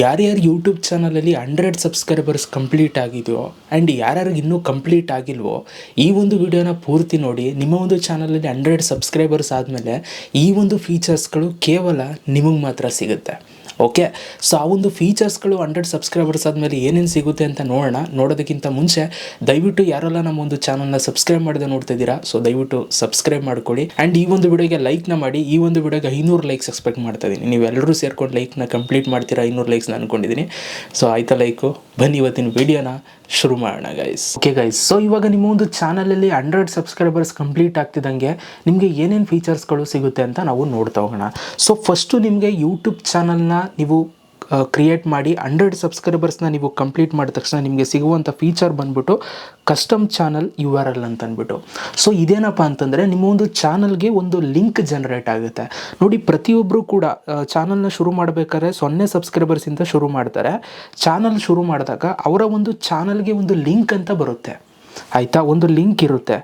ಯಾರ್ಯಾರು ಯೂಟ್ಯೂಬ್ ಚಾನಲಲ್ಲಿ hundred subscribers complete ಆಗಿದೆಯೋ ಆ್ಯಂಡ್ ಯಾರ್ಯಾರಿಗೆ ಇನ್ನೂ ಕಂಪ್ಲೀಟ್ ಆಗಿಲ್ವೋ, ಈ ಒಂದು ವಿಡಿಯೋನ ಪೂರ್ತಿ ನೋಡಿ, ನಿಮ್ಮ ಒಂದು ಚಾನಲಲ್ಲಿ ಹಂಡ್ರೆಡ್ ಸಬ್ಸ್ಕ್ರೈಬರ್ಸ್ ಆದಮೇಲೆ ಈ ಒಂದು ಫೀಚರ್ಸ್ಗಳು ಕೇವಲ ನಿಮಗೆ ಮಾತ್ರ ಸಿಗುತ್ತೆ. ಓಕೆ ಸೊ ಆ ಒಂದು ಫೀಚರ್ಸ್ಗಳು ಹಂಡ್ರೆಡ್ ಸಬ್ಸ್ಕ್ರೈಬರ್ಸ್ ಆದಮೇಲೆ ಏನೇನು ಸಿಗುತ್ತೆ ಅಂತ ನೋಡೋಣ. ನೋಡೋದಕ್ಕಿಂತ ಮುಂಚೆ ದಯವಿಟ್ಟು ಯಾರೆಲ್ಲ ನಮ್ಮ ಒಂದು ಚಾನಲ್ನ ಸಬ್ಸ್ಕ್ರೈಬ್ ಮಾಡದೆ ನೋಡ್ತಾ ಇದ್ದೀರಾ ಸೊ ದಯವಿಟ್ಟು ಸಬ್ಸ್ಕ್ರೈಬ್ ಮಾಡ್ಕೊಳ್ಳಿ. ಆ್ಯಂಡ್ ಈ ಒಂದು ವಿಡಿಯೋಗೆ ಲೈಕ್ನ ಮಾಡಿ, ಈ ಒಂದು ವಿಡಿಯೋಗೆ ಐನೂರು ಲೈಕ್ಸ್ ಎಕ್ಸ್ಪೆಕ್ಟ್ ಮಾಡ್ತಾ ಇದ್ದೀನಿ. ನೀವೆಲ್ಲರೂ ಸೇರ್ಕೊಂಡು ಲೈಕ್ನ ಕಂಪ್ಲೀಟ್ ಮಾಡ್ತೀರಾ, ಐನೂರು ಲೈಕ್ಸ್ನ ಅನ್ಕೊಂಡಿದ್ದೀನಿ. ಸೊ ಆಯ್ತಾ ಲೈಕು ಬನ್ನಿ ಇವತ್ತಿನ ವಿಡಿಯೋನ ಶುರು ಮಾಡೋಣ ಗೈಸ್ ಓಕೆ ಗೈಸ್ ಸೊ ಇವಾಗ ನಿಮ್ಮ ಒಂದು ಚಾನಲಲ್ಲಿ ಹಂಡ್ರೆಡ್ ಸಬ್ಸ್ಕ್ರೈಬರ್ಸ್ ಕಂಪ್ಲೀಟ್ ಆಗ್ತಿದ್ದಂಗೆ ನಿಮಗೆ ಏನೇನು ಫೀಚರ್ಸ್ಗಳು ಸಿಗುತ್ತೆ ಅಂತ ನಾವು ನೋಡ್ತಾ ಹೋಗೋಣ. ಸೊ ಫಸ್ಟು ನಿಮಗೆ ಯೂಟ್ಯೂಬ್ ಚಾನಲ್ನ ನೀವು ಕ್ರಿಯೇಟ್ ಮಾಡಿ ಹಂಡ್ರೆಡ್ ಸಬ್ಸ್ಕ್ರೈಬರ್ಸ್ನ ನೀವು ಕಂಪ್ಲೀಟ್ ಮಾಡಿದ ತಕ್ಷಣ ನಿಮಗೆ ಸಿಗುವಂಥ ಫೀಚರ್ ಬಂದ್ಬಿಟ್ಟು custom channel U R L ಅಂತ ಅಂದ್ಬಿಟ್ಟು. ಸೊ ಇದೇನಪ್ಪ ಅಂತಂದರೆ ನಿಮ್ಮ ಒಂದು ಚಾನಲ್ಗೆ ಒಂದು ಲಿಂಕ್ ಜನರೇಟ್ ಆಗುತ್ತೆ. ನೋಡಿ ಪ್ರತಿಯೊಬ್ಬರು ಕೂಡ ಚಾನಲ್ನ ಶುರು ಮಾಡಬೇಕಾದ್ರೆ ಸೊನ್ನೆ ಸಬ್ಸ್ಕ್ರೈಬರ್ಸಿಂದ ಶುರು ಮಾಡ್ತಾರೆ. ಚಾನಲ್ ಶುರು ಮಾಡಿದಾಗ ಅವರ ಒಂದು ಚಾನಲ್ಗೆ ಒಂದು ಲಿಂಕ್ ಅಂತ ಬರುತ್ತೆ. ಆಯಿತಾ? ಒಂದು ಲಿಂಕ್ ಇರುತ್ತೆ.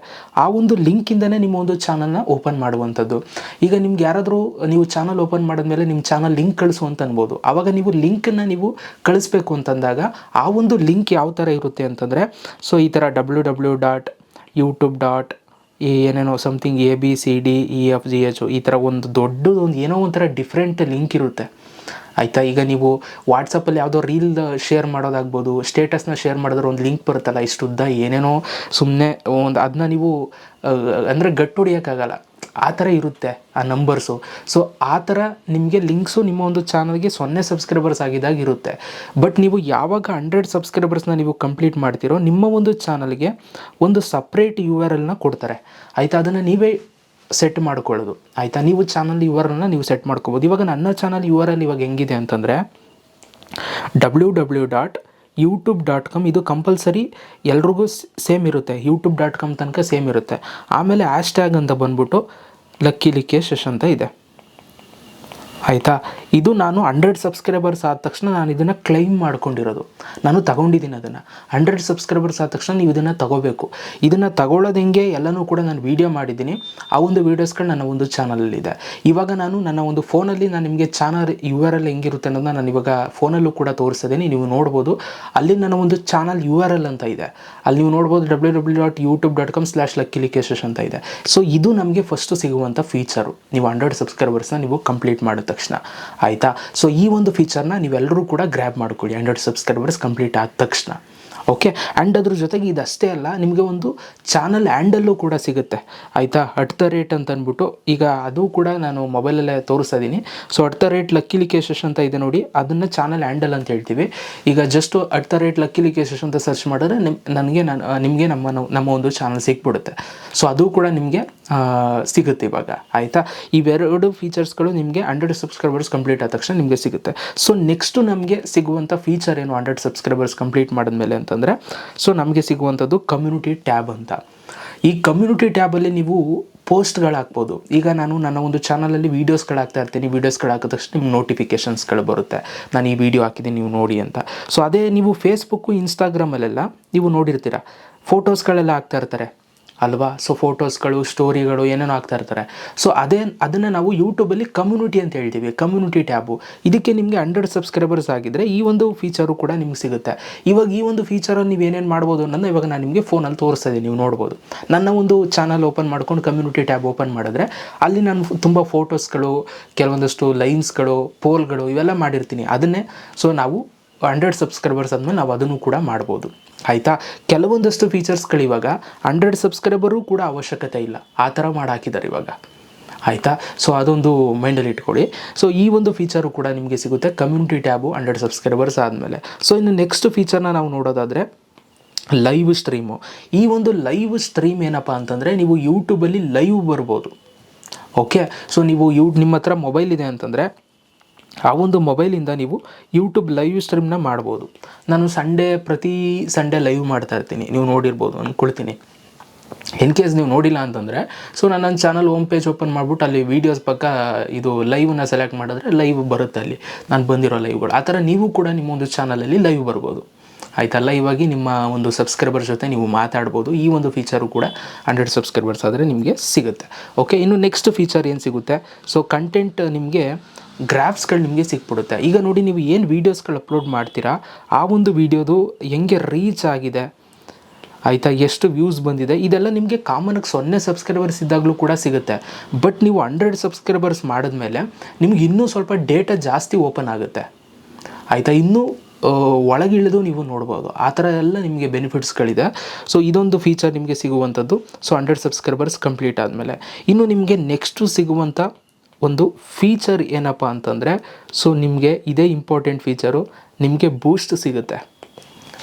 ಆ ಒಂದು ಲಿಂಕಿಂದನೇ ನಿಮ್ಮ ಒಂದು ಚಾನಲ್ನ ಓಪನ್ ಮಾಡುವಂಥದ್ದು. ಈಗ ನಿಮ್ಗೆ ಯಾರಾದರೂ ನೀವು ಚಾನಲ್ ಓಪನ್ ಮಾಡಿದ್ಮೇಲೆ ನಿಮ್ಮ ಚಾನಲ್ ಲಿಂಕ್ ಕಳಿಸು ಅಂತ ಅನ್ಬೋದು. ಆವಾಗ ನೀವು ಲಿಂಕನ್ನು ನೀವು ಕಳಿಸ್ಬೇಕು ಅಂತಂದಾಗ ಆ ಒಂದು ಲಿಂಕ್ ಯಾವ ಥರ ಇರುತ್ತೆ ಅಂತಂದರೆ, ಸೊ ಈ ಥರ W W dot YouTube dot ಈ ಏನೇನೋ something A B C D E F G H ಈ ಥರ ಒಂದು ದೊಡ್ಡದೊಂದು ಏನೋ ಒಂಥರ ಡಿಫ್ರೆಂಟ್ ಲಿಂಕ್ ಇರುತ್ತೆ. ಆಯಿತಾ? ಈಗ ನೀವು ವಾಟ್ಸಪ್ಪಲ್ಲಿ ಯಾವುದೋ ರೀಲ್ ಶೇರ್ ಮಾಡೋದಾಗ್ಬೋದು ಸ್ಟೇಟಸ್ನ ಶೇರ್ ಮಾಡಿದ್ರೆ ಒಂದು ಲಿಂಕ್ ಬರುತ್ತಲ್ಲ ಇಷ್ಟು ಉದ್ದ ಏನೇನೋ ಸುಮ್ಮನೆ ಒಂದು ಅದನ್ನ ನೀವು ಅಂದರೆ ಗಟ್ಟು ಹೊಡಿಯೋಕ್ಕಾಗಲ್ಲ. ಆ ಥರ ಇರುತ್ತೆ ಆ ನಂಬರ್ಸು ಸೊ ಆ ಥರ ನಿಮಗೆ ಲಿಂಕ್ಸು ನಿಮ್ಮ ಒಂದು ಚಾನಲ್ಗೆ ಸೊನ್ನೆ ಸಬ್ಸ್ಕ್ರೈಬರ್ಸ್ ಆಗಿದಾಗ ಇರುತ್ತೆ. ಬಟ್ ನೀವು ಯಾವಾಗ ಹಂಡ್ರೆಡ್ ಸಬ್ಸ್ಕ್ರೈಬರ್ಸ್ನ ನೀವು ಕಂಪ್ಲೀಟ್ ಮಾಡ್ತೀರೋ, ನಿಮ್ಮ ಒಂದು ಚಾನಲ್ಗೆ ಒಂದು ಸಪ್ರೇಟ್ ಯು ಆರ್ ಎಲ್ನ ಕೊಡ್ತಾರೆ. ಆಯಿತಾ? ಅದನ್ನು ನೀವೇ ಸೆಟ್ ಮಾಡ್ಕೊಳ್ಳೋದು. ಆಯಿತಾ? ನೀವು ಚಾನಲ್ ಯುವರನ್ನು ನೀವು ಸೆಟ್ ಮಾಡ್ಕೋಬೋದು. ಇವಾಗ ನನ್ನ ಚಾನಲ್ ಯುವರಲ್ಲಿ ಇವಾಗ ಹೆಂಗಿದೆ ಅಂತಂದರೆ W W dot YouTube dot com ಇದು ಕಂಪಲ್ಸರಿ ಎಲ್ರಿಗೂ ಸೇಮ್ ಇರುತ್ತೆ. ಯೂಟ್ಯೂಬ್ ಡಾಟ್ ಕಾಮ್ ತನಕ ಸೇಮ್ ಇರುತ್ತೆ. ಆಮೇಲೆ ಟ್ಯಾಗ್ ಅಂತ ಬಂದ್ಬಿಟ್ಟು ಲಕ್ಕಿ ಲಿಕೇಶ್ ಅಂತ ಇದೆ. ಆಯಿತಾ? ಇದು ನಾನು ಹಂಡ್ರೆಡ್ ಸಬ್ಸ್ಕ್ರೈಬರ್ಸ್ ಆದ ತಕ್ಷಣ ನಾನು ಇದನ್ನು ಕ್ಲೈಮ್ ಮಾಡ್ಕೊಂಡಿರೋದು. ನಾನು ತಗೊಂಡಿದ್ದೀನಿ ಅದನ್ನು. ಹಂಡ್ರೆಡ್ ಸಬ್ಸ್ಕ್ರೈಬರ್ಸ್ ಆದ ತಕ್ಷಣ ನೀವು ಇದನ್ನು ತಗೋಬೇಕು. ಇದನ್ನು ತಗೊಳ್ಳೋದು ಹೆಂಗೆ? ಎಲ್ಲನೂ ಕೂಡ ನಾನು ವೀಡಿಯೋ ಮಾಡಿದ್ದೀನಿ. ಆ ಒಂದು ವೀಡಿಯೋಸ್ಗಳು ನನ್ನ ಒಂದು ಚಾನಲಲ್ಲಿದೆ ಇವಾಗ ನಾನು ನನ್ನ ಒಂದು ಫೋನಲ್ಲಿ ನಾನು ನಿಮಗೆ ಚಾನಲ್ ಯು ಆರ್ ಎಲ್ ಹೆಂಗಿರುತ್ತೆ ಅನ್ನೋದನ್ನ ನಾನು ಇವಾಗ ಫೋನಲ್ಲೂ ಕೂಡ ತೋರಿಸಿದ್ದೀನಿ. ನೀವು ನೋಡ್ಬೋದು. ಅಲ್ಲಿ ನನ್ನ ಒಂದು ಚಾನಲ್ ಯು ಆರ್ ಎಲ್ ಅಂತ ಇದೆ. ಅಲ್ಲಿ ನೀವು ನೋಡ್ಬೋದು W W dot YouTube dot com slash lucky ಅಂತ ಇದೆ. ಸೊ ಇದು ನಮಗೆ ಫಸ್ಟು ಸಿಗುವಂಥ ಫೀಚರು ನೀವು ಹಂಡ್ರೆಡ್ ಸಬ್ಸ್ಕ್ರೈಬರ್ಸ್ನ ನೀವು ಕಂಪ್ಲೀಟ್ ಮಾಡಿದ ತಕ್ಷಣ. ಆಯಿತಾ? ಸೊ ಈ ಒಂದು ಫೀಚರ್ನ ನೀವೆಲ್ಲರೂ ಕೂಡ ಗ್ರ್ಯಾಬ್ ಮಾಡ್ಕೊಳ್ಳಿ. ಹಂಡ್ರೆಡ್ ಸಬ್ಸ್ಕ್ರೈಬರ್ಸ್ ಕಂಪ್ಲೀಟ್ ಆದ ತಕ್ಷಣ. ಓಕೆ ಆ್ಯಂಡ್ ಅದ್ರ ಜೊತೆಗೆ ಇದಷ್ಟೇ ಅಲ್ಲ, ನಿಮಗೆ ಒಂದು ಚಾನಲ್ ಹ್ಯಾಂಡಲ್ಲೂ ಕೂಡ ಸಿಗುತ್ತೆ. ಆಯಿತಾ? ಅಟ್ ದ ರೇಟ್ ಅಂತ ಅಂದ್ಬಿಟ್ಟು ಈಗ ಅದು ಕೂಡ ನಾನು ಮೊಬೈಲಲ್ಲೇ ತೋರಿಸ್ತಾ ಇದ್ದೀನಿ so at the rate lucky licious ಅಂತ ಇದೆ ನೋಡಿ, ಅದನ್ನು ಚಾನಲ್ ಹ್ಯಾಂಡಲ್ ಅಂತ ಹೇಳ್ತೀವಿ. ಈಗ just at the rate lucky licious ಅಂತ ಸರ್ಚ್ ಮಾಡಿದ್ರೆ ನಿಮ್, ನನಗೆ ನಾನು, ನಿಮಗೆ ನಮ್ಮ ನಮ್ಮ ಒಂದು ಚಾನಲ್ ಸಿಕ್ಬಿಡುತ್ತೆ. ಸೊ ಅದು ಕೂಡ ನಿಮಗೆ ಸಿಗುತ್ತೆ ಇವಾಗ. ಆಯಿತಾ? ಇವೆರಡು ಫೀಚರ್ಸ್ಗಳು ನಿಮಗೆ ಹಂಡ್ರೆಡ್ ಸಬ್ಸ್ಕ್ರೈಬರ್ಸ್ ಕಂಪ್ಲೀಟ್ ಆದ ತಕ್ಷಣ ನಿಮಗೆ ಸಿಗುತ್ತೆ. ಸೊ ನೆಕ್ಸ್ಟು ನಮಗೆ ಸಿಗುವಂಥ ಫೀಚರ್ ಏನು ಹಂಡ್ರೆಡ್ ಸಬ್ಸ್ಕ್ರೈಬರ್ಸ್ ಕಂಪ್ಲೀಟ್ ಮಾಡಿದ್ಮೇಲೆ ಅಂತಂದರೆ ಸೊ ನಮಗೆ ಸಿಗುವಂಥದ್ದು ಕಮ್ಯುನಿಟಿ ಟ್ಯಾಬ್ ಅಂತ. ಈ ಕಮ್ಯುನಿಟಿ ಟ್ಯಾಬಲ್ಲಿ ನೀವು ಪೋಸ್ಟ್ಗಳು ಹಾಕ್ಬೋದು ಈಗ ನಾನು ನನ್ನ ಒಂದು ಚಾನಲಲ್ಲಿ ವೀಡಿಯೋಸ್ಗಳು ಹಾಕ್ತಾ ಇರ್ತೀನಿ. ವೀಡಿಯೋಸ್ಗಳು ಹಾಕಿದ ತಕ್ಷಣ ನಿಮ್ಗೆ ನೋಟಿಫಿಕೇಷನ್ಸ್ಗಳು ಬರುತ್ತೆ. ನಾನು ಈ ವಿಡಿಯೋ ಹಾಕಿದ್ದೀನಿ, ನೀವು ನೋಡಿ ಅಂತ. ಸೊ ಅದೇ ನೀವು ಫೇಸ್ಬುಕ್ಕು ಇನ್ಸ್ಟಾಗ್ರಾಮಲ್ಲೆಲ್ಲ ನೀವು ನೋಡಿರ್ತೀರ. ಫೋಟೋಸ್ಗಳೆಲ್ಲ ಹಾಕ್ತಾ ಇರ್ತಾರೆ. ಅಲ್ವಾ? ಸೊ ಫೋಟೋಸ್ಗಳು ಸ್ಟೋರಿಗಳು ಏನೇನು ಹಾಕ್ತಾ ಇರ್ತಾರೆ. ಸೊ ಅದೇ, ಅದನ್ನು ನಾವು ಯೂಟ್ಯೂಬಲ್ಲಿ ಕಮ್ಯುನಿಟಿ ಅಂತ ಹೇಳ್ತೀವಿ ಕಮ್ಯುನಿಟಿ ಟ್ಯಾಬು ಇದಕ್ಕೆ ನಿಮಗೆ ಹಂಡ್ರೆಡ್ ಸಬ್ಸ್ಕ್ರೈಬರ್ಸ್ ಆಗಿದ್ದರೆ ಈ ಒಂದು ಫೀಚರು ಕೂಡ ನಿಮ್ಗೆ ಸಿಗುತ್ತೆ. ಇವಾಗ ಈ ಒಂದು ಫೀಚರಲ್ಲಿ ನೀವು ಏನೇನು ಮಾಡ್ಬೋದು ಅನ್ನೋದು ಇವಾಗ ನಾನು ನಿಮಗೆ ಫೋನಲ್ಲಿ ತೋರಿಸ್ತಾ ಇದ್ದೀನಿ ನೀವು ನೋಡ್ಬೋದು. ನನ್ನ ಒಂದು ಚಾನಲ್ ಓಪನ್ ಮಾಡ್ಕೊಂಡು ಕಮ್ಯುನಿಟಿ ಟ್ಯಾಬ್ ಓಪನ್ ಮಾಡಿದ್ರೆ ಅಲ್ಲಿ ನಾನು ತುಂಬ ಫೋಟೋಸ್ಗಳು ಕೆಲವೊಂದಷ್ಟು ಲೈನ್ಸ್ಗಳು ಪೋಲ್ಗಳು ಇವೆಲ್ಲ ಮಾಡಿರ್ತೀನಿ. ಅದನ್ನೇ ಸೊ ನಾವು ಹಂಡ್ರೆಡ್ ಸಬ್ಸ್ಕ್ರೈಬರ್ಸ್ ಆದಮೇಲೆ ನಾವು ಅದನ್ನು ಕೂಡ ಮಾಡ್ಬೋದು. ಆಯಿತಾ? ಕೆಲವೊಂದಷ್ಟು ಫೀಚರ್ಸ್ಗಳು ಇವಾಗ ಹಂಡ್ರೆಡ್ ಸಬ್ಸ್ಕ್ರೈಬರು ಕೂಡ ಅವಶ್ಯಕತೆ ಇಲ್ಲ. ಆ ಥರ ಮಾಡಿ ಹಾಕಿದ್ದಾರೆ ಇವಾಗ. ಆಯಿತಾ? ಸೊ ಅದೊಂದು ಮೈಂಡಲ್ಲಿ ಇಟ್ಕೊಳ್ಳಿ. ಸೊ ಈ ಒಂದು ಫೀಚರು ಕೂಡ ನಿಮಗೆ ಸಿಗುತ್ತೆ. ಕಮ್ಯುನಿಟಿ ಟ್ಯಾಬು ಹಂಡ್ರೆಡ್ ಸಬ್ಸ್ಕ್ರೈಬರ್ಸ್ ಆದಮೇಲೆ. ಸೊ ಇನ್ನು ನೆಕ್ಸ್ಟ್ ಫೀಚರ್ನ ನಾವು ನೋಡೋದಾದರೆ ಲೈವ್ ಸ್ಟ್ರೀಮು ಈ ಒಂದು ಲೈವ್ ಸ್ಟ್ರೀಮ್ ಏನಪ್ಪ ಅಂತಂದರೆ ನೀವು ಯೂಟ್ಯೂಬಲ್ಲಿ ಲೈವ್ ಬರ್ಬೋದು. ಓಕೆ ಸೊ ನೀವು ಯೂ ನಿಮ್ಮ ಹತ್ರ ಮೊಬೈಲ್ ಇದೆ ಅಂತಂದರೆ ಆ ಒಂದು ಮೊಬೈಲಿಂದ ನೀವು ಯೂಟ್ಯೂಬ್ ಲೈವ್ ಸ್ಟ್ರೀಮ್ನ ಮಾಡ್ಬೋದು. ನಾನು ಸಂಡೇ ಪ್ರತಿ ಸಂಡೇ ಲೈವ್ ಮಾಡ್ತಾ ಇರ್ತೀನಿ. ನೀವು ನೋಡಿರ್ಬೋದು ಅಂದ್ಕೊಳ್ತೀನಿ ಇನ್ ಕೇಸ್ ನೀವು ನೋಡಿಲ್ಲ ಅಂತಂದರೆ ಸೊ ನಾನು ನನ್ನ ಚಾನಲ್ ಹೋಮ್ ಪೇಜ್ ಓಪನ್ ಮಾಡಿಬಿಟ್ಟು ಅಲ್ಲಿ ವೀಡಿಯೋಸ್ ಪಕ್ಕ ಇದು ಲೈವ್ನ ಸೆಲೆಕ್ಟ್ ಮಾಡಿದ್ರೆ ಲೈವ್ ಬರುತ್ತೆ ಅಲ್ಲಿ. ನಾನು ಬಂದಿರೋ ಲೈವ್ಗಳು ಆ ಥರ ನೀವು ಕೂಡ ನಿಮ್ಮ ಒಂದು ಚಾನಲಲ್ಲಿ ಲೈವ್ ಬರ್ಬೋದು. ಆಯಿತಾ? ಲೈವ್ ಆಗಿ ನಿಮ್ಮ ಒಂದು ಸಬ್ಸ್ಕ್ರೈಬರ್ ಜೊತೆ ನೀವು ಮಾತಾಡ್ಬೋದು. ಈ ಒಂದು ಫೀಚರು ಕೂಡ ಹಂಡ್ರೆಡ್ ಸಬ್ಸ್ಕ್ರೈಬರ್ಸ್ ಆದರೆ ನಿಮಗೆ ಸಿಗುತ್ತೆ. ಓಕೆ ಇನ್ನು ನೆಕ್ಸ್ಟ್ ಫೀಚರ್ ಏನು ಸಿಗುತ್ತೆ? ಸೊ ಕಂಟೆಂಟ್ ನಿಮಗೆ ಗ್ರಾಫ್ಸ್ಗಳು ನಿಮಗೆ ಸಿಕ್ಬಿಡುತ್ತೆ. ಈಗ ನೋಡಿ ನೀವು ಏನು ವೀಡಿಯೋಸ್ಗಳು ಅಪ್ಲೋಡ್ ಮಾಡ್ತೀರಾ? ಆ ಒಂದು ವೀಡಿಯೋದು ಹೆಂಗೆ ರೀಚ್ ಆಗಿದೆ? ಆಯಿತಾ? ಎಷ್ಟು ವ್ಯೂಸ್ ಬಂದಿದೆ? ಇದೆಲ್ಲ ನಿಮಗೆ ಕಾಮನಾಗಿ ಸೊನ್ನೆ ಸಬ್ಸ್ಕ್ರೈಬರ್ಸ್ ಇದ್ದಾಗಲೂ ಕೂಡ ಸಿಗುತ್ತೆ. ಬಟ್ ನೀವು ಹಂಡ್ರೆಡ್ ಸಬ್ಸ್ಕ್ರೈಬರ್ಸ್ ಮಾಡಿದ್ಮೇಲೆ ನಿಮ್ಗೆ ಇನ್ನೂ ಸ್ವಲ್ಪ ಡೇಟಾ ಜಾಸ್ತಿ ಓಪನ್ ಆಗುತ್ತೆ. ಆಯಿತಾ? ಇನ್ನೂ ಒಳಗಿಳಿದು ನೀವು ನೋಡ್ಬೋದು. ಆ ಥರ ಎಲ್ಲ ನಿಮಗೆ ಬೆನಿಫಿಟ್ಸ್ಗಳಿದೆ ಸೊ ಇದೊಂದು ಫೀಚರ್ ನಿಮಗೆ ಸಿಗುವಂಥದ್ದು. ಸೊ ಹಂಡ್ರೆಡ್ ಸಬ್ಸ್ಕ್ರೈಬರ್ಸ್ ಕಂಪ್ಲೀಟ್ ಆದಮೇಲೆ. ಇನ್ನು ನಿಮಗೆ ನೆಕ್ಸ್ಟು ಸಿಗುವಂಥ ಒಂದು ಫೀಚರ್ ಏನಪ್ಪ ಅಂತಂದರೆ ಸೊ ನಿಮಗೆ ಇದೇ ಇಂಪಾರ್ಟೆಂಟ್ ಫೀಚರು ನಿಮಗೆ ಬೂಸ್ಟ್ ಸಿಗುತ್ತೆ.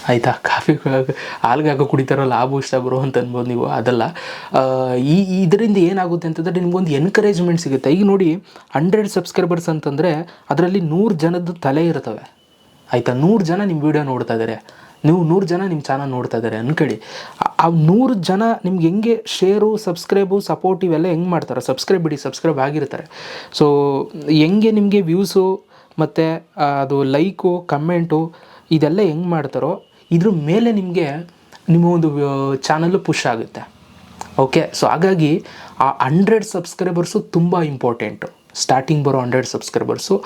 ಆಯಿತಾ? ಕಾಫಿ ಆಲ್ಗಾಗ ಕುಡಿತಾರಲ್ಲ, ಆ ಬೂಸ್ಟ್ ಬರೋ ಅಂತ ಅನ್ಬೋದು ನೀವು. ಅದಲ್ಲ. ಈ, ಇದರಿಂದ ಏನಾಗುತ್ತೆ ಅಂತಂದರೆ ನಿಮಗೊಂದು ಎನ್ಕರೇಜ್ಮೆಂಟ್ ಸಿಗುತ್ತೆ. ಈಗ ನೋಡಿ ಹಂಡ್ರೆಡ್ ಸಬ್ಸ್ಕ್ರೈಬರ್ಸ್ ಅಂತಂದರೆ, ಅದರಲ್ಲಿ ನೂರು ಜನದ ತಲೆ ಇರ್ತವೆ. ಆಯಿತಾ? ನೂರು ಜನ ನಿಮ್ಮ ವಿಡಿಯೋ ನೋಡ್ತಾ ಇದ್ದಾರೆ ನೀವು ನೂರು ಜನ ನಿಮ್ಮ ಚಾನಲ್ ನೋಡ್ತಾ ಇದ್ದಾರೆ ಅನ್ಕೊಳ್ಳಿ. ಆ- ನೂರು ಜನ ನಿಮ್ಗೆ ಹೆಂಗೆ ಶೇರು ಸಬ್ಸ್ಕ್ರೈಬು ಸಪೋರ್ಟ್ ಇವೆಲ್ಲ ಹೆಂಗೆ ಮಾಡ್ತಾರೆ ಸಬ್ಸ್ಕ್ರೈಬ್ ಬಿಡಿ ಸಬ್ಸ್ಕ್ರೈಬ್ ಆಗಿರ್ತಾರೆ. ಸೊ ಹೆಂಗೆ ನಿಮಗೆ ವ್ಯೂಸು ಮತ್ತು ಅದು ಲೈಕು ಕಮೆಂಟು ಇದೆಲ್ಲ ಹೆಂಗೆ ಮಾಡ್ತಾರೋ, ಇದ್ರ ಮೇಲೆ ನಿಮಗೆ ನಿಮ್ಮ ಒಂದು ಚಾನಲ್ಲು ಪುಷ್ ಆಗುತ್ತೆ. ಓಕೆ ಸೊ ಹಾಗಾಗಿ ಆ ಹಂಡ್ರೆಡ್ ಸಬ್ಸ್ಕ್ರೈಬರ್ಸು ತುಂಬ ಇಂಪಾರ್ಟೆಂಟು ಸ್ಟಾರ್ಟಿಂಗ್ ಬರೋ ಹಂಡ್ರೆಡ್ ಸಬ್ಸ್ಕ್ರೈಬರ್ಸು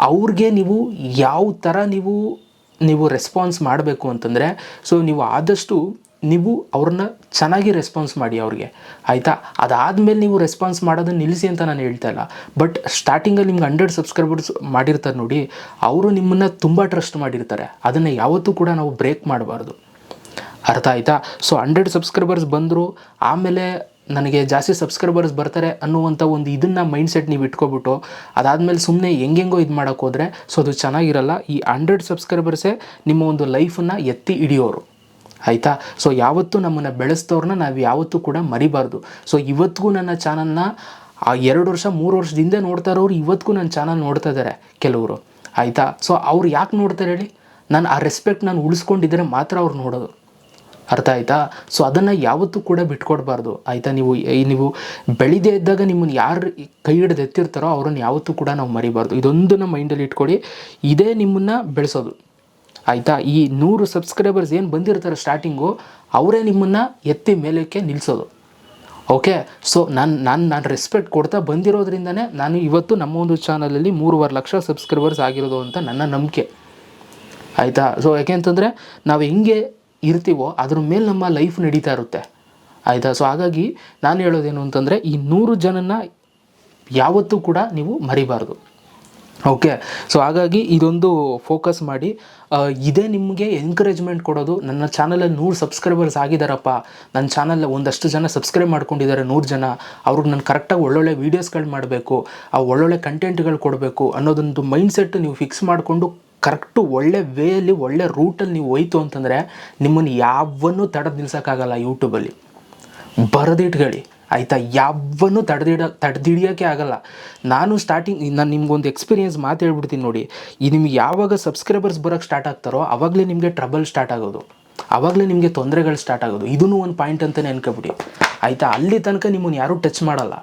ಅವ್ರಿಗೆ ನೀವು ಯಾವ ಥರ ನೀವು ನೀವು ರೆಸ್ಪಾನ್ಸ್ ಮಾಡಬೇಕು ಅಂತಂದರೆ ಸೊ ನೀವು ಆದಷ್ಟು ನೀವು ಅವ್ರನ್ನ ಚೆನ್ನಾಗಿ ರೆಸ್ಪಾನ್ಸ್ ಮಾಡಿ ಅವ್ರಿಗೆ, ಆಯಿತಾ? ಅದಾದಮೇಲೆ ನೀವು ರೆಸ್ಪಾನ್ಸ್ ಮಾಡೋದನ್ನ ನಿಲ್ಲಿಸಿ ಅಂತ ನಾನು ಹೇಳ್ತಾ ಇಲ್ಲ. ಬಟ್ ಸ್ಟಾರ್ಟಿಂಗಲ್ಲಿ ನಿಮ್ಗೆ ಹಂಡ್ರೆಡ್ ಸಬ್ಸ್ಕ್ರೈಬರ್ಸ್ ಮಾಡಿರ್ತಾರೆ ನೋಡಿ, ಅವರು ನಿಮ್ಮನ್ನು ತುಂಬ ಟ್ರಸ್ಟ್ ಮಾಡಿರ್ತಾರೆ. ಅದನ್ನು ಯಾವತ್ತೂ ಕೂಡ ನಾವು ಬ್ರೇಕ್ ಮಾಡಬಾರ್ದು. ಅರ್ಥ ಆಯಿತಾ? ಸೊ ಹಂಡ್ರೆಡ್ ಸಬ್ಸ್ಕ್ರೈಬರ್ಸ್ ಬಂದರು, ಆಮೇಲೆ ನನಗೆ ಜಾಸ್ತಿ ಸಬ್ಸ್ಕ್ರೈಬರ್ಸ್ ಬರ್ತಾರೆ ಅನ್ನುವಂಥ ಒಂದು ಇದನ್ನು ಮೈಂಡ್ ಸೆಟ್ ನೀವು ಇಟ್ಕೊಬಿಟ್ಟು, ಅದಾದಮೇಲೆ ಸುಮ್ಮನೆ ಹೆಂಗೆಂಗೋ ಇದು ಮಾಡೋಕೆ ಹೋದರೆ, ಸೊ ಅದು ಚೆನ್ನಾಗಿರಲ್ಲ. ಈ ಹಂಡ್ರೆಡ್ ಸಬ್ಸ್ಕ್ರೈಬರ್ಸೇ ನಿಮ್ಮ ಒಂದು ಲೈಫನ್ನು ಎತ್ತಿ ಹಿಡಿಯೋರು. ಆಯಿತಾ? ಸೊ ಯಾವತ್ತೂ ನಮ್ಮನ್ನು ಬೆಳೆಸ್ತವ್ರನ್ನ ನಾವು ಯಾವತ್ತೂ ಕೂಡ ಮರಿಬಾರ್ದು. ಸೊ ಇವತ್ತಿಗೂ ನನ್ನ ಚಾನಲ್ನ ಆ ಎರಡು ವರ್ಷ, ಮೂರು ವರ್ಷದಿಂದ ನೋಡ್ತಾ ಇರೋರು ಇವತ್ತಿಗೂ ನನ್ನ ಚಾನಲ್ ನೋಡ್ತಾ ಇದ್ದಾರೆ ಕೆಲವರು. ಆಯಿತಾ? ಸೊ ಅವ್ರು ಯಾಕೆ ನೋಡ್ತಾರೆ ಹೇಳಿ? ನಾನು ಆ ರೆಸ್ಪೆಕ್ಟ್ ನಾನು ಉಳಿಸ್ಕೊಂಡಿದ್ದರೆ ಮಾತ್ರ ಅವ್ರು ನೋಡೋದು. ಅರ್ಥ ಆಯ್ತಾ? ಸೊ ಅದನ್ನು ಯಾವತ್ತೂ ಕೂಡ ಬಿಟ್ಕೊಡ್ಬಾರ್ದು. ಆಯಿತಾ? ನೀವು ನೀವು ಬೆಳಿದೇ ಇದ್ದಾಗ ನಿಮ್ಮನ್ನು ಯಾರು ಕೈ ಹಿಡಿದು ಎತ್ತಿರ್ತಾರೋ ಅವ್ರನ್ನ ಯಾವತ್ತೂ ಕೂಡ ನಾವು ಮರಿಬಾರ್ದು. ಇದೊಂದನ್ನ ಮೈಂಡಲ್ಲಿ ಇಟ್ಕೊಳ್ಳಿ ಇದೇ ನಿಮ್ಮನ್ನು ಬೆಳೆಸೋದು. ಆಯಿತಾ? ಈ ನೂರು ಸಬ್ಸ್ಕ್ರೈಬರ್ಸ್ ಏನು ಬಂದಿರ್ತಾರೆ ಸ್ಟಾರ್ಟಿಂಗು ಅವರೇ ನಿಮ್ಮನ್ನು ಎತ್ತಿ ಮೇಲಕ್ಕೆ ನಿಲ್ಲಿಸೋದು ಓಕೆ ಸೊ ನಾನು ನಾನು ನಾನು ರೆಸ್ಪೆಕ್ಟ್ ಕೊಡ್ತಾ ಬಂದಿರೋದ್ರಿಂದನೇ ನಾನು ಇವತ್ತು ನಮ್ಮ ಒಂದು ಚಾನಲಲ್ಲಿ ಮೂರುವರೆ ಲಕ್ಷ ಸಬ್ಸ್ಕ್ರೈಬರ್ಸ್ ಆಗಿರೋದು ಅಂತ ನನ್ನ ನಂಬಿಕೆ. ಆಯಿತಾ? ಸೊ ಯಾಕೆ ಅಂತಂದರೆ ನಾವು ಹೆಂಗೆ ಇರ್ತೀವೋ ಅದ್ರ ಮೇಲೆ ನಮ್ಮ ಲೈಫ್ ನಡೀತಾ ಇರುತ್ತೆ. ಆಯಿತಾ? ಸೊ ಹಾಗಾಗಿ ನಾನು ಹೇಳೋದೇನು ಅಂತಂದರೆ ಈ ನೂರು ಜನನ ಯಾವತ್ತೂ ಕೂಡ ನೀವು ಮರಿಬಾರ್ದು. ಓಕೆ ಸೊ ಹಾಗಾಗಿ ಇದೊಂದು ಫೋಕಸ್ ಮಾಡಿ ಇದೇ ನಿಮಗೆ ಎನ್ಕರೇಜ್ಮೆಂಟ್ ಕೊಡೋದು. ನನ್ನ ಚಾನಲಲ್ಲಿ ನೂರು ಸಬ್ಸ್ಕ್ರೈಬರ್ಸ್ ಆಗಿದ್ದಾರಪ್ಪ ನನ್ನ ಚಾನಲ್ ಒಂದಷ್ಟು ಜನ ಸಬ್ಸ್ಕ್ರೈಬ್ ಮಾಡ್ಕೊಂಡಿದ್ದಾರೆ ನೂರು ಜನ. ಅವ್ರಿಗೆ ನಾನು ಕರೆಕ್ಟಾಗಿ ಒಳ್ಳೊಳ್ಳೆ ವೀಡಿಯೋಸ್ಗಳು ಮಾಡಬೇಕು. ಆ ಒಳ್ಳೊಳ್ಳೆ ಕಂಟೆಂಟ್ಗಳು ಕೊಡಬೇಕು ಅನ್ನೋದೊಂದು ಮೈಂಡ್ಸೆಟ್ ನೀವು ಫಿಕ್ಸ್ ಮಾಡಿಕೊಂಡು ಕರೆಕ್ಟು ಒಳ್ಳೆ ವೇಯಲ್ಲಿ ಒಳ್ಳೆ ರೂಟಲ್ಲಿ ನೀವು ಹೋಯ್ತು ಅಂತಂದರೆ ನಿಮ್ಮನ್ನು ಯಾವನ್ನೂ ತಡೆದು ನಿಲ್ಸೋಕ್ಕಾಗಲ್ಲ ಯೂಟ್ಯೂಬಲ್ಲಿ. ಬರೆದಿಟ್ಕೊಳ್ಳಿ, ಆಯಿತಾ? ಯಾವನ್ನೂ ತಡೆದಿಡ ತಡೆದಿಡಿಯೋಕ್ಕೆ ಆಗಲ್ಲ. ನಾನು ಸ್ಟಾರ್ಟಿಂಗ್ ನಾನು ನಿಮ್ಗೊಂದು ಎಕ್ಸ್ಪೀರಿಯನ್ಸ್ ಮಾತು ಹೇಳ್ಬಿಡ್ತೀನಿ ನೋಡಿ. ಈ ನಿಮ್ಗೆ ಯಾವಾಗ ಸಬ್ಸ್ಕ್ರೈಬರ್ಸ್ ಬರೋಕ್ಕೆ ಸ್ಟಾರ್ಟ್ ಆಗ್ತಾರೋ ಆವಾಗಲೇ ನಿಮಗೆ ಟ್ರಬಲ್ ಸ್ಟಾರ್ಟ್ ಆಗೋದು. ಆವಾಗಲೇ ನಿಮಗೆ ತೊಂದರೆಗಳು ಸ್ಟಾರ್ಟ್ ಆಗೋದು. ಇದೂ ಒಂದು ಪಾಯಿಂಟ್ ಅಂತಲೇ ಅನ್ಕೊಬಿಡಿ. ಆಯಿತಾ? ಅಲ್ಲಿ ತನಕ ನಿಮ್ಮನ್ನು ಯಾರೂ ಟಚ್ ಮಾಡಲ್ಲ.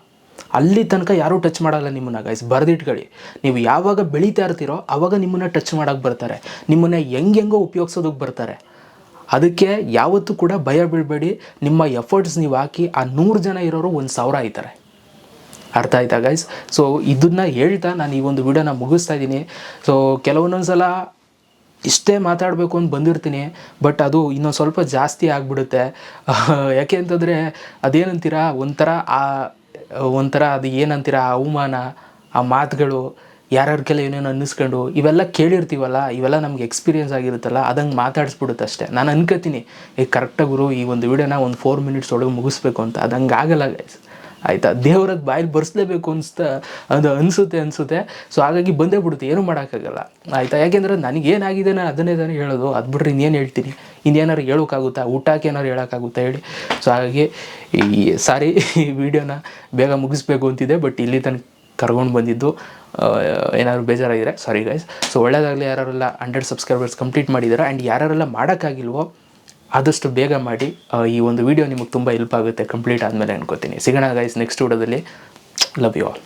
ಅಲ್ಲಿ ತನಕ ಯಾರೂ ಟಚ್ ಮಾಡಲ್ಲ ನಿಮ್ಮನ್ನ ಗೈಸ್ ಬರೆದಿಟ್ಕೊಳ್ಳಿ. ನೀವು ಯಾವಾಗ ಬೆಳೀತಾ ಇರ್ತೀರೋ ಆವಾಗ ನಿಮ್ಮನ್ನು ಟಚ್ ಮಾಡೋಕೆ ಬರ್ತಾರೆ. ನಿಮ್ಮನ್ನ ಹೆಂಗೆಂಗೋ ಉಪಯೋಗಿಸೋದಕ್ಕೆ ಬರ್ತಾರೆ. ಅದಕ್ಕೆ ಯಾವತ್ತೂ ಕೂಡ ಭಯ ಬೀಳಬೇಡಿ. ನಿಮ್ಮ ಎಫರ್ಟ್ಸ್ ನೀವು ಹಾಕಿ ಆ ನೂರು ಜನ ಇರೋರು ಒಂದು ಸಾವಿರ ಆಯ್ತಾರೆ. ಅರ್ಥ ಆಯ್ತಾ ಗೈಸ್ ಸೊ ಇದನ್ನ ಹೇಳ್ತಾ ನಾನು ಈ ಒಂದು ವಿಡಿಯೋನ ಮುಗಿಸ್ತಾ ಇದ್ದೀನಿ. ಸೊ ಕೆಲವೊಂದೊಂದು ಸಲ ಇಷ್ಟೇ ಮಾತಾಡಬೇಕು ಅಂತ ಬಂದಿರ್ತೀನಿ. ಬಟ್ ಅದು ಇನ್ನೊಂದು ಸ್ವಲ್ಪ ಜಾಸ್ತಿ ಆಗಿಬಿಡುತ್ತೆ. ಯಾಕೆ ಅಂತಂದರೆ ಅದೇನಂತೀರ? ಒಂಥರ ಆ ಒಂಥರ ಅದು ಏನಂತೀರ, ಆ ಅವಮಾನ, ಆ ಮಾತುಗಳು, ಯಾರ್ಯಾರಿಗೆಲ್ಲ ಏನೇನು ಅನ್ನಿಸ್ಕೊಂಡು ಇವೆಲ್ಲ ಕೇಳಿರ್ತೀವಲ್ಲ, ಇವೆಲ್ಲ ನಮ್ಗೆ ಎಕ್ಸ್ಪೀರಿಯನ್ಸ್ ಆಗಿರುತ್ತಲ್ಲ, ಅದಂಗೆ ಮಾತಾಡಿಸ್ಬಿಡುತ್ತೆ ಅಷ್ಟೇ. ನಾನು ಅನ್ಕೋತೀನಿ ಈಗ ಕರೆಕ್ಟಾಗಿ ಗುರು, ಈ ಒಂದು ವೀಡಿಯೋನ ಒಂದು ಫೋರ್ ಮಿನಿಟ್ಸ್ ಒಳಗೆ ಮುಗಿಸ್ಬೇಕು ಅಂತ. ಅದಂಗೆ ಆಗಲ್ಲ ಗೈಸ್ ಆಯಿತಾ? ದೇವ್ರದ್ದು ಬಾಯಲ್ಲಿ ಬರ್ಸ್ಲೇಬೇಕು ಅನಿಸ್ತಾ, ಅದು ಅನಿಸುತ್ತೆ ಅನಿಸುತ್ತೆ. ಸೊ ಹಾಗಾಗಿ ಬಂದೇ ಬಿಡುತ್ತೆ. ಏನೂ ಮಾಡೋಕ್ಕಾಗಲ್ಲ. ಆಯಿತಾ? ಯಾಕೆಂದ್ರೆ ನನಗೇನಾಗಿದೆ ನಾನು ಅದನ್ನೇ ತಾನೇ ಹೇಳೋದು. ಅದು ಬಿಟ್ರೆ ಇನ್ನೇನು ಹೇಳ್ತೀನಿ? ಇನ್ನೇನಾರು ಹೇಳೋಕ್ಕಾಗುತ್ತಾ ಊಟಕ್ಕೆ ಏನಾರು ಹೇಳೋಕ್ಕಾಗುತ್ತಾ ಹೇಳಿ? ಸೊ ಹಾಗಾಗಿ ಈ ಸಾರಿ ಈ ವಿಡಿಯೋನ ಬೇಗ ಮುಗಿಸ್ಬೇಕು ಅಂತಿದೆ ಬಟ್ ಇಲ್ಲಿ ತನಕ ಕರ್ಕೊಂಡು ಬಂದಿದ್ದು ಏನಾದರೂ ಬೇಜಾರಾಗಿದ್ರೆ ಸಾರಿ ಗೈಸ್ ಸೊ ಒಳ್ಳೇದಾಗಲಿ ಯಾರೆಲ್ಲ ಹಂಡ್ರೆಡ್ ಸಬ್ಸ್ಕ್ರೈಬರ್ಸ್ ಕಂಪ್ಲೀಟ್ ಮಾಡಿದ್ದಾರೆ? ಆ್ಯಂಡ್ ಯಾರೆಲ್ಲ ಮಾಡೋಕ್ಕಾಗಿಲ್ವೋ ಆದಷ್ಟು ಬೇಗ ಮಾಡಿ ಈ ಒಂದು ವಿಡಿಯೋ ನಿಮಗೆ ತುಂಬ ಹೆಲ್ಪ್ ಆಗುತ್ತೆ ಕಂಪ್ಲೀಟ್ ಆದಮೇಲೆ ಅನ್ಕೋತೀನಿ. ಸಿಗೋಣ ಗೈಸ್ ನೆಕ್ಸ್ಟ್ ವಿಡಿಯೋದಲ್ಲಿ ಲವ್ ಯು ಆಲ್